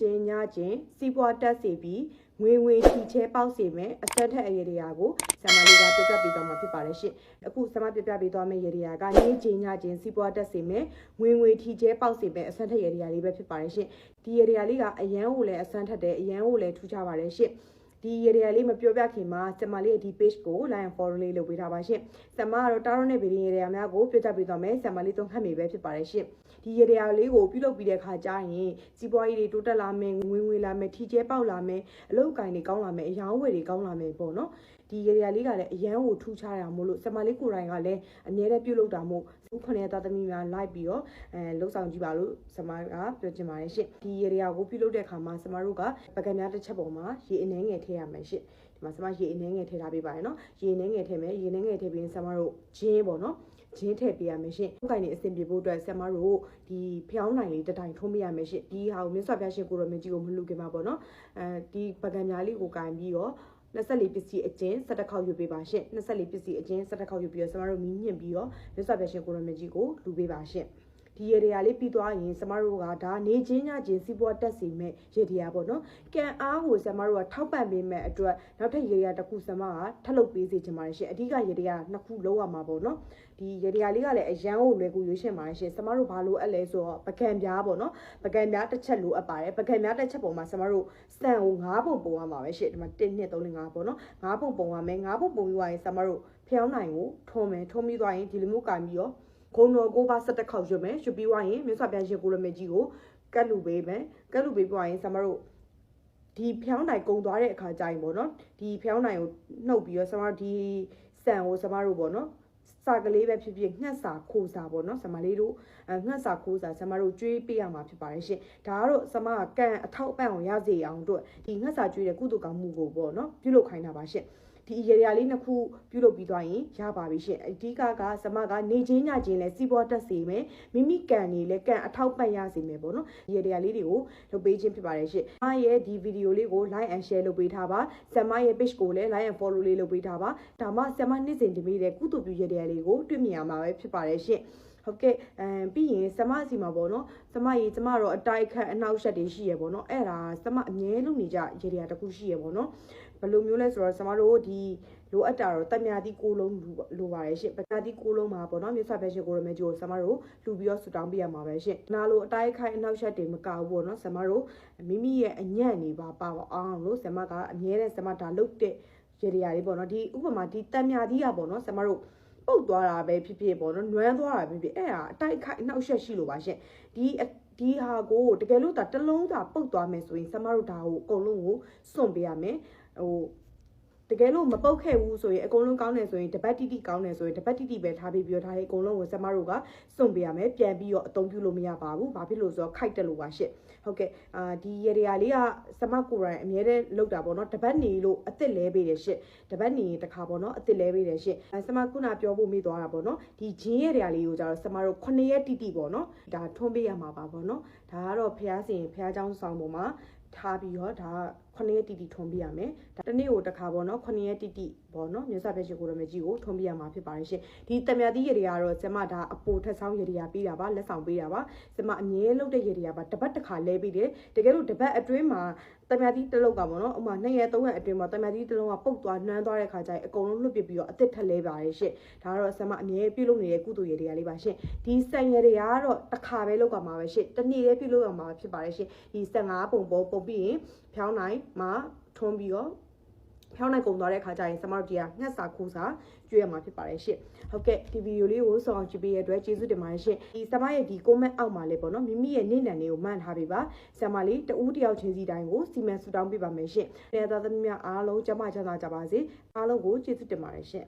ချင်းညချင်းစီးပွားတက်စေပြီးငွေငွေထီချဲပေါက်စေမယ်အဆက်ထက်အရေတရားကိုဆမ်မလေးကပြပြပေးသွားမှာဖြစ်ပါတယ်ရှင်အခုဆမ်မပြပြပေးသွားမယ့်ရေတရားကနေချင်းညချင်းစီးပွားတက်စေမယ်ငွေငွေထီချဲပေါက်စေမယ်အဆက်ထက်ရေတရားလေးပဲဖြစ်ပါတယ်ရှင်ဒီရေတရားလေးကအရန်ကိုလည်းအဆန်းထက်တယ်အရန်ကိုလည်းထူးခြားပါတယ်ရှင် ဒီရေရလေးမပြောပြခင်မှာစမလေးရဲ့ဒီ page ကို line follow လေးလုပ်ပေးထားပါရှင်။စမကတော့တာရောနဲ့ဗီဒီယိုရေရများကိုပြသပေးသွားမယ်။စမလေးသုံးခတ်မိပဲဖြစ်ပါတယ်ရှင်။ဒီရေရလေးကိုပြုလုပ်ပြီးတဲ့အခါကျရင်စီးပွားရေးတွေတိုးတက်လာမယ်ငွေငွေလာမယ်ထီကျဲပေါက်လာမယ်အလုပ်ကိုင်တွေကောင်းလာမယ်အယောင်းဝယ်တွေကောင်းလာမယ်ပေါ့နော်။ဒီရေရလေးကလည်းအရန်ကိုထူးခြားတာမို့လို့စမလေးကိုယ်တိုင်ကလည်းအများနဲ့ပြုလုပ်တာမို့ဦးခနဲ့သားသမီးများ like ပြီးတော့အဲလှုပ်ဆောင်ကြည့်ပါလို့စမကပြောချင်ပါတယ်ရှင်။ဒီရေရကိုပြုလုပ်တဲ့အခါမှာစမတို့ကပကံများတစ်ချက်ပေါ်မှာရေအနှဲငယ်ထည့်ရမယ်ရှင်။ဒီမှာဆမရေအနှဲငယ်ထည့်ထားပေးပါတယ်နော်ရေအနှဲငယ်ထည့်မယ်ရေအနှဲငယ်ထည့်ပြီးရင်ဆမတို့ဂျင်းပေါ့နော်ဂျင်းထည့်ပေးရမယ်ရှင်။ဟုတ်ကဲ့နေအဆင်ပြေဖို့အတွက်ဆမတို့ဒီဖျောင်းနိုင်လေးတတိုင်ထုံးပေးရမယ်ရှင်။ဒီဟာကိုမြတ်စွာဘုရားရှင်ကိုရောမင်းကြီးကိုမလူခင်ပါပေါ့နော်။အဲဒီပကံများလေးကိုကင်ပြီးတော့24ပစ္စည်းအကျဉ်း17ခေါက်ယူပေးပါရှင်24ပစ္စည်းအကျဉ်း17ခေါက်ယူပြီးတော့ဆမတို့မီးညှင်ပြီးတော့မြတ်စွာဘုရားရှင်ကိုရောမင်းကြီးကိုလူပေးပါရှင်။ ဒီရေတွေကလေးပြီးသွားရင်ကျမတို့ကဒါနေချင်းညချင်းစီးပွားတက်စီမဲ့ရေတွေကပေါ့နော်ကံအားကိုကျမတို့ကထောက်ပံ့ပေးမဲ့အတွက်နောက်ထပ်ရေတွေကတစ်ခုကျမကထပ်လုပ်ပေးစေချင်ပါတယ်ရှင်အဓိကရေတွေကနှစ်ခုလုံးရမှာပေါ့နော်ဒီရေတွေကလေးကလည်းအရန်ကိုလွယ်ကူရွေးရှင်းပါတယ်ရှင်ကျမတို့ဘာလို့အပ်လဲဆိုတော့ပကံပြားပေါ့နော်ပကံပြားတစ်ချက်လိုအပ်ပါတယ်ပကံပြားတစ်ချက်ပုံမှာကျမတို့စံကို၅ပုံပုံရမှာပဲရှင်ဒီမှာ1 2 3 4 5ပေါ့နော်၅ပုံပုံရမယ်၅ပုံပုံပြီးသွားရင်ကျမတို့ဖျောင်းနိုင်ကိုထုံးမယ်ထုံးပြီးသွားရင်ဒီလိုမျိုးကင်ပြီးတော့ ဂုံတော်ကိုပါဆက်တက်ခေါက်ရွတ်မယ်ရွတ်ပြီးွားရင်မြတ်စွာဘုရားရှင်ကိုရမေကြီးကိုကတ်လူပေးမယ်ကတ်လူပေးပွားရင်ဆမတို့ဒီဖျောင်းနိုင်ကုံသွားတဲ့အခါကျရင်ပေါ့နော်ဒီဖျောင်းနိုင်ကိုနှုတ်ပြီးတော့ဆမတို့ဒီဆန်ကိုဆမတို့ပေါ့နော်စာကလေးပဲဖြစ်ဖြစ်ငှက်စာခိုးစာပေါ့နော်ဆမလေးတို့ငှက်စာခိုးစာဆမတို့ကျွေးပေးရမှာဖြစ်ပါတယ်ရှင်ဒါကတော့ဆမကကန်အထောက်အပံ့ကိုရစေအောင်အတွက်ဒီငှက်စာကျွေးတဲ့ကုသကောင်းမှုကိုပေါ့နော်ပြုလုပ်ခိုင်းတာပါရှင် ဒီရေရာလေးနှစ်ခုပြုလုပ်ပြီးသွားရင်ရပါပြီရှင်အဓိကကစမကနေချင်းညချင်းလဲစီးပွားတက်စေမယ်မိမိကန်နေလဲကန်အထောက်ပံ့ရစေမယ်ပေါ့နော်ရေရာလေးတွေကိုလုပ်ပေးခြင်းဖြစ်ပါတယ်ရှင်မရဲ့ဒီဗီဒီယိုလေးကို like and share လုပ်ပေးထားပါဆမရဲ့ page ကိုလည်း like and follow လေးလုပ်ပေးထားပါဒါမှဆမနေ့စဉ်တင်ပေးတဲ့ကုသပြုရေရာလေးကိုတွေ့မြင်ရမှာပဲဖြစ်ပါတယ်ရှင်ဟုတ်ကဲ့အမ်ပြီးရင်စမစီမှာပေါ့နော်စမကြီးကျမတော့အတိုက်ခတ်အနှောက်ရှက်တွေရှိရပေါ့နော်အဲ့ဒါစမအမြဲလုပ်နေကြရေရာတစ်ခုရှိရပေါ့နော်ဘယ်လိုမျိုးလဲဆိုတော့ကျမတို့ဒီလိုအပ်တာတော့တမြာတိကိုလုံးလိုပါတယ်ရှင်ပညာတိကိုလုံးမှာပေါ့နော်မြတ်စွာဘုရားရှင်ကိုရမေကြီးကိုကျမတို့လှူပြီးတော့ဆူတောင်းပေးရမှာပဲရှင်နာလိုအတိုင်းခိုင်အနောက်ရှက်တွေမကဘူးပေါ့နော်ကျမတို့မိမိရဲ့အညံ့နေပါပါအောင်လို့ကျမကအမြဲတမ်းကျမဒါလုတ်တဲ့ရေဒီယာလေးပေါ့နော်ဒီဥပမာဒီတမြာတိကပေါ့နော်ကျမတို့ ပုတ်သွားတာပဲဖြစ်ဖြစ်ပေါ့နော်နွမ်းသွားတာပဲဖြစ်အဲ့ဒါအတိုက်ခိုက်အနောက်ရှက်ရှိလို့ပါရှင်ဒီဒီဟာကိုတကယ်လို့ဒါတလုံးသာပုတ်သွားမယ်ဆိုရင်ကျမတို့ဒါကိုအကုန်လုံးကိုစွန့်ပေးရမယ်ဟို တကယ်လို့မပုတ်ခဲ့ဘူးဆိုရင်အကုန်လုံးကောင်းတယ်ဆိုရင်တပတ်တိတိကောင်းတယ်ဆိုရင်တပတ်တိတိပဲထားပြီးပြီးတော့ဒါလေးအကုန်လုံးကိုကျမတို့ကစွန့်ပေးရမယ်ပြန်ပြီးတော့အသုံးပြုလို့မရပါဘူးဘာဖြစ်လို့ဆိုတော့ခိုက်တက်လို့ပါရှင့်ဟုတ်ကဲ့အာဒီရေရာလေးကစမကိုရိုင်းအမြဲတမ်းလောက်တာပေါ့နော်တပတ်နေလို့အစ်စ်လဲပေးတယ်ရှင့်တပတ်နေတခါပေါ့နော်အစ်စ်လဲပေးတယ်ရှင့်စမခုနပြောဖို့မိသွားတာပေါ့နော်ဒီဂျင်းရေရာလေးကိုကျတော့စမတို့9ရက်တိတိပေါ့နော်ဒါထွန်းပေးရမှာပါပေါ့နော်ဒါကတော့ဖះစင်ဖះเจ้าဆောင်ပေါ်မှာ ထားပြီးတော့ဒါ9ရက်တိတိထွန်ပြရမယ်ဒါတစ်နေ့ကိုတစ်ခါပေါ့နော်9ရက်တိတိပေါ့နော်မြတ်စွာဘုရားရှင်ကိုရမကြီးကိုထွန်ပြရမှာဖြစ်ပါတယ်ရှင်ဒီတမြတိရေတွေကတော့ကျမဒါအပိုထက်ဆောင်ရေတွေကပေးတာပါလက်ဆောင်ပေးတာပါကျမအမြဲလုပ်တဲ့ရေတွေကပါတပတ်တစ်ခါလဲပေးတယ်တကယ်လို့တပတ်အတွင်းမှာ တမြတိတစ်လုံးကပေါ့နော်ဥမာ2ရက်3ရက်အတွင်းမှာတမြတိတစ်လုံးကပုတ်သွားနှမ်းသွားတဲ့ခါကျရင်အကုန်လုံးလွတ်ပစ်ပြီးတော့အစ်စ်ထက်လဲပါတယ်ရှင်ဒါကတော့ကျမအမြဲပြုလုပ်နေတဲ့ကုသိုလ်ရေတွေကလေးပါရှင်ဒီစံရေတွေကတော့တစ်ခါပဲလုပ်ကြမှာပဲရှင်တစ်နေ့တည်းပြုလုပ်ရမှာဖြစ်ပါတယ်ရှင်ဒီ15ပုံပုံပုံပြီးရင်ဖြောင်းနိုင်မှာထွန်းပြီးတော့ ဖြောင်းနိုင်ကုန်သွားတဲ့ခါကျရင်ကျမတို့ဒီကငှက်စာခိုးစာကျွေးရမှာဖြစ်ပါတယ်ရှင့်ဟုတ်ကဲ့ဒီဗီဒီယိုလေးကိုစောင့်ကြည့်ပေးရတဲ့အတွက်ကျေးဇူးတင်ပါတယ်ရှင့်ဒီဆမရဲ့ဒီ comment အောက်မှာလည်းပေါ့နော်မိမိရဲ့နေ့နံလေးကိုမှန်ထားပေးပါဆမလေးတဦးတယောက်ချင်းစီတိုင်းကိုစီမံဆူတောင်းပေးပါမယ်ရှင့်တဲ့သားသမီးများအားလုံးကျမချမ်းသာကြပါစေအားလုံးကိုကျေးဇူးတင်ပါတယ်ရှင့်